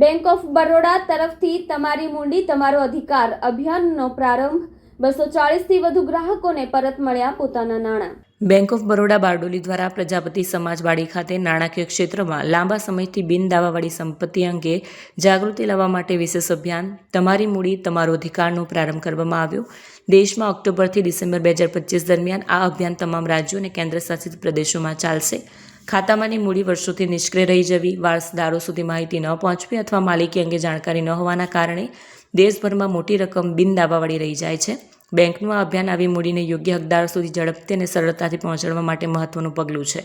Bank of Baroda તરફથી તમારી મૂડી, તમારો અધિકાર અભિયાનનો પ્રારંભ. બસો ચાળીસથી વધુ ગ્રાહકોને પરત મળ્યા પોતાના નાણાં. બેંક ઓફ બરોડા બારડોલી દ્વારા પ્રજાપતિ સમાજવાડી ખાતે નાણાકીય ક્ષેત્રમાં લાંબા સમયથી બિન દાવાવાળી સંપત્તિ અંગે જાગૃતિ લાવવા માટે વિશેષ અભિયાન, તમારી મૂડી, તમારો અધિકારનો પ્રારંભ કરવામાં આવ્યો. દેશમાં ઓક્ટોબરથી ડિસેમ્બર બે હજાર પચીસ દરમિયાન આ અભિયાન તમામ રાજ્યો અને કેન્દ્રશાસિત પ્રદેશોમાં ચાલશે. ખાતામાંની મૂડી વર્ષોથી નિષ્ક્રિય રહી જવી, વારસદારો સુધી માહિતી ન પહોંચવી અથવા માલિકી અંગે જાણકારી ન હોવાના કારણે દેશભરમાં મોટી રકમ બિનદાબાવાળી રહી જાય છે. બેંકનું આ અભિયાન આવી મૂડીને યોગ્ય હકદારો સુધી ઝડપથી અને સરળતાથી પહોંચાડવા માટે મહત્વનું પગલું છે.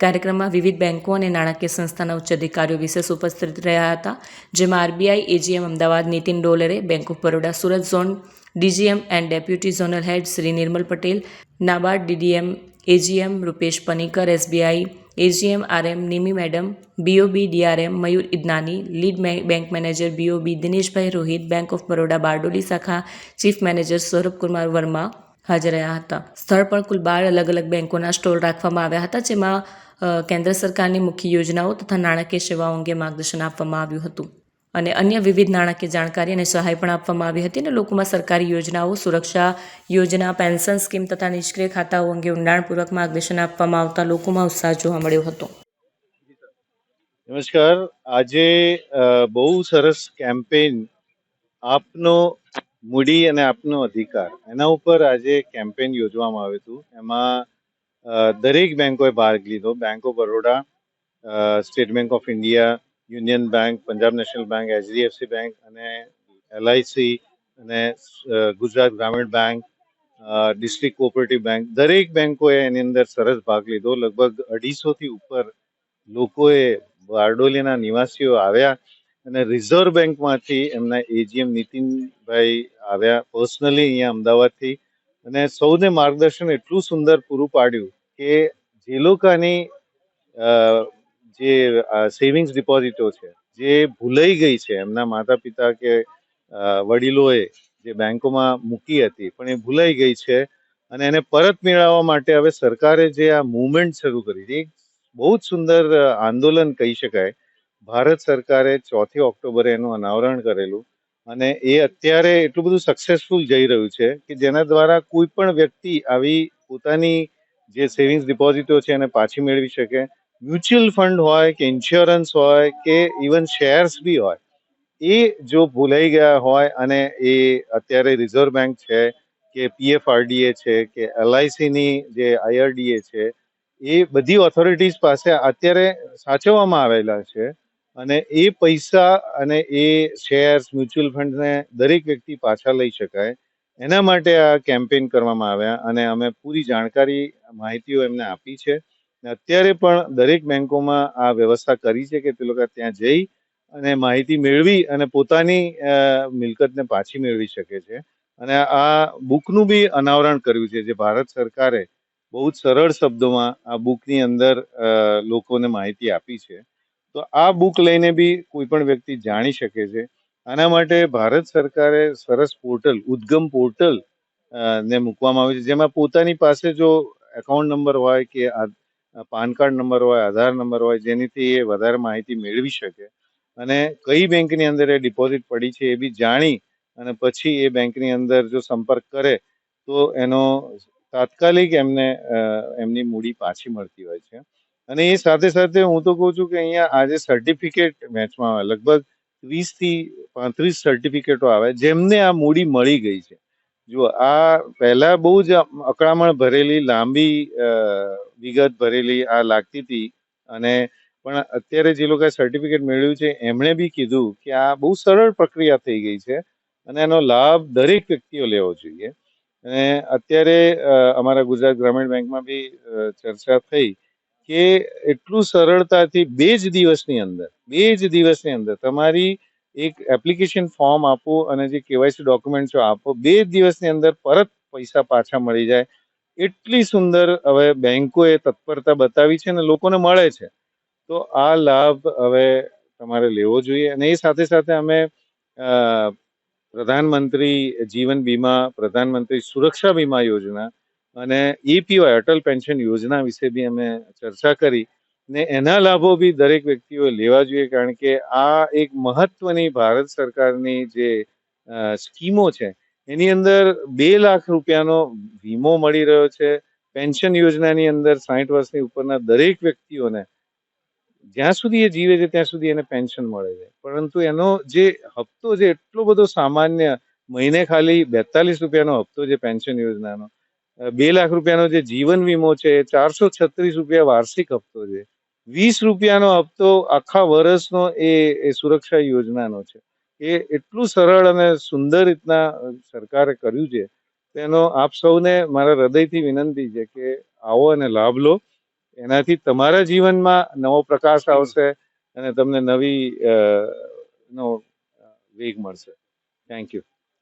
કાર્યક્રમમાં વિવિધ બેંકો અને નાણાકીય સંસ્થાના ઉચ્ચ અધિકારીઓ વિશેષ ઉપસ્થિત રહ્યા હતા, જેમાં RBI, AGM, Ahmedabad, Nitin Dolare, bank of Baroda, Surat zone DGM and deputy zonal head Shri Nirmal Patel, NABARD DDM, AGM, Rupesh Panicker, SBI AGM RM Nimi madam BOB DRM Mayur Idnani lead bank manager BOB Dineshbhai Rohit bank of Baroda Bardoli શાખા chief manager Saurabh Kumar Verma હાજર રહ્યા હતા. સ્થળ પર કુલ બાર અલગ અલગ બેંકોના stall રાખવામાં આવ્યા હતા, જેમાં કેન્દ્ર સરકારની મુખ્ય યોજનાઓ તથા નાણાકીય સેવાઓ અંગે માર્ગદર્શન આપવામાં આવ્યું હતું. અને અન્ય વિવિધ નાણાકીય જાણકારી અને સહાય પણ આપવામાં આવી હતી અને લોકોમાં સરકારી યોજનાઓ, સુરક્ષા યોજના, પેન્શન સ્કીમ તથા નિષ્ક્રિય ખાતાઓ અંગે ઊંડાણપૂર્વક માર્ગદર્શન આપવામાં આવતા લોકોમાં ઉત્સાહ જોવા મળ્યો હતો. નમસ્કાર. આજે બહુ સરસ કેમ્પેન આપનો મૂડી અને આપનો અધિકાર. એના ઉપર આજે કેમ્પેન યોજવામાં આવ્યું હતું. એમાં દરેક બેંકોએ ભાગ લીધો. Bank of Baroda state bank of India union bank, Punjab national bank, HDFC bank અને એલઆઈસી અને ગુજરાત ગ્રામીણ બેંક ડિસ્ટ્રિક્ટ કોઓપરેટિવ બેંક. દરેક બેંકોએ એની અંદર સરસ ભાગ લીધો. લગભગ અઢીસોથી ઉપર લોકોએ બારડોલીના નિવાસીઓ આવ્યા અને રિઝર્વ બેંકમાંથી એમના એજીએમ નીતિનભાઈ આવ્યા પર્સનલી અહીંયા અમદાવાદથી. અને સૌને માર્ગદર્શન એટલું સુંદર પૂરું પાડ્યું કે જે લોકોની જે સેવિંગ્સ ડિપોઝિટો છે, જે ભૂલાઈ ગઈ છે, એમના માતા પિતા કે વડીલોએ જે બેંકોમાં મૂકી હતી, પણ એ ભૂલાઈ ગઈ છે અને એને પરત મેળવવા માટે હવે સરકારે જે આ મુવમેન્ટ શરૂ કરી છે બહુ જ સુંદર આંદોલન કહી શકાય. ભારત સરકારે ચોથી ઓક્ટોબરે એનું અનાવરણ કરેલું અને એ અત્યારે એટલું બધું સક્સેસફુલ જઈ રહ્યું છે કે જેના દ્વારા કોઈ પણ વ્યક્તિ આવી પોતાની જે સેવિંગ્સ ડિપોઝિટો છે એને પાછી મેળવી શકે મ્યુચ્યુઅલ ફંડ હોય કે ઇન્સ્યોરન્સ હોય કે ઇવન શેર્સ બી હોય, એ જો ભૂલાઈ ગયા હોય અને એ અત્યારે રિઝર્વ બેંક છે કે પીએફઆરડીએ છે કે એલઆઈસીની જે આઈઆરડીએ છે, એ બધી ઓથોરિટીઝ પાસે અત્યારે સાચવવામાં આવેલા છે અને એ પૈસા અને એ શેર્સ, મ્યુચ્યુઅલ ફંડને દરેક વ્યક્તિ પાછા લઈ શકાય. એના માટે આ કેમ્પેન કરવામાં આવ્યા અને અમે પૂરી જાણકારી, માહિતીઓ એમને આપી છે. અત્યારે પણ દરેક બેંકોમાં આ વ્યવસ્થા કરી છે કે તે લોકો ત્યાં જઈ અને માહિતી મેળવી અને પોતાની મિલકતને પાછી મેળવી શકે છે. અને આ બુકનું બી અનાવરણ કર્યું છે જે ભારત સરકારે બહુ જ સરળ શબ્દોમાં આ બુકની અંદર લોકોને માહિતી આપી છે. તો આ બુક લઈને બી કોઈ પણ વ્યક્તિ જાણી શકે છે. આના માટે ભારત સરકારે સરસ પોર્ટલ, ઉદ્ગમ પોર્ટલ ને મૂકવામાં આવ્યું છે. જેમાં પોતાની પાસે જો એકાઉન્ટ નંબર હોય કે પાન કાર્ડ નંબર હોય, આધાર નંબર હોય, જેનીથી એ વધારે માહિતી મેળવી શકે. અને કઈ બેંકની અંદર એ ડિપોઝિટ પડી છે એ બી જાણી અને પછી એ બેંકની અંદર જો સંપર્ક કરે, તો એનો તાત્કાલિક એમને એમની મૂડી પાછી મળતી હોય છે. અને એ સાથે સાથે હું તો કહું છું કે અહીંયા આજે સર્ટિફિકેટ વેચવામાં આવે, લગભગ વીસથી પાંત્રીસ સર્ટિફિકેટો આવે, જેમને આ મૂડી મળી ગઈ છે. જો આ પહેલા બહુ જ અકળામણ ભરેલી, લાંબી વિગત ભરેલી આ લાગતી હતી અને પણ અત્યારે જે લોકોએ સર્ટિફિકેટ મેળવ્યું છે, એમણે બી કીધું કે આ બહુ સરળ પ્રક્રિયા થઈ ગઈ છે અને એનો લાભ દરેક વ્યક્તિઓ લેવો જોઈએ. અને અત્યારે અમારા ગુજરાત ગ્રામીણ બેંકમાં બી ચર્ચા થઈ કે એટલું સરળતાથી બે જ દિવસની અંદર, બે જ દિવસની અંદર તમારી એક એપ્લિકેશન ફોર્મ આપો અને જે કેવાયસી ડોક્યુમેન્ટ્સો આપો, બે દિવસની અંદર પરત પૈસા પાછા મળી જાય. એટલી સુંદર હવે બેંકોએ તત્પરતા બતાવી છે અને લોકોને મળે છે. તો આ લાભ હવે તમારે લેવો જોઈએ અને એ સાથે સાથે અમે પ્રધાનમંત્રી જીવન વીમા પ્રધાનમંત્રી સુરક્ષા વીમા યોજના અને એપીવાય અટલ પેન્શન યોજના વિશે બી અમે ચર્ચા કરી. ને એના લાભો બી દરેક વ્યક્તિઓએ લેવા જોઈએ, કારણ કે આ એક મહત્વની ભારત સરકારની જે સ્કીમો છે, એની અંદર બે લાખ રૂપિયાનો વીમો મળી રહ્યો છે. પેન્શન યોજનાની અંદર સાઠ વર્ષની ઉપરના દરેક વ્યક્તિઓને જ્યાં સુધી એ જીવે છે, ત્યાં સુધી એને પેન્શન મળે છે. પરંતુ એનો જે હપ્તો છે, એટલો બધો સામાન્ય મહિને ખાલી બેતાલીસ રૂપિયાનો હપ્તો છે પેન્શન યોજનાનો. બે લાખ રૂપિયાનો જે જીવન વીમો છે ચારસો છત્રીસ રૂપિયા વાર્ષિક હપ્તો છે. વીસ રૂપિયાનો હપ્તો આખા વર્ષનો એ એ સુરક્ષા યોજનાનો છે. એ એટલું સરળ અને સુંદર રીતના સરકારે કર્યું છે. તેનો આપ સૌને મારા હૃદયથી વિનંતી છે કે આવો અને લાભ લો. એનાથી તમારા જીવનમાં નવો પ્રકાશ આવશે અને તમને નવી નો વેગ મળશે. Thank you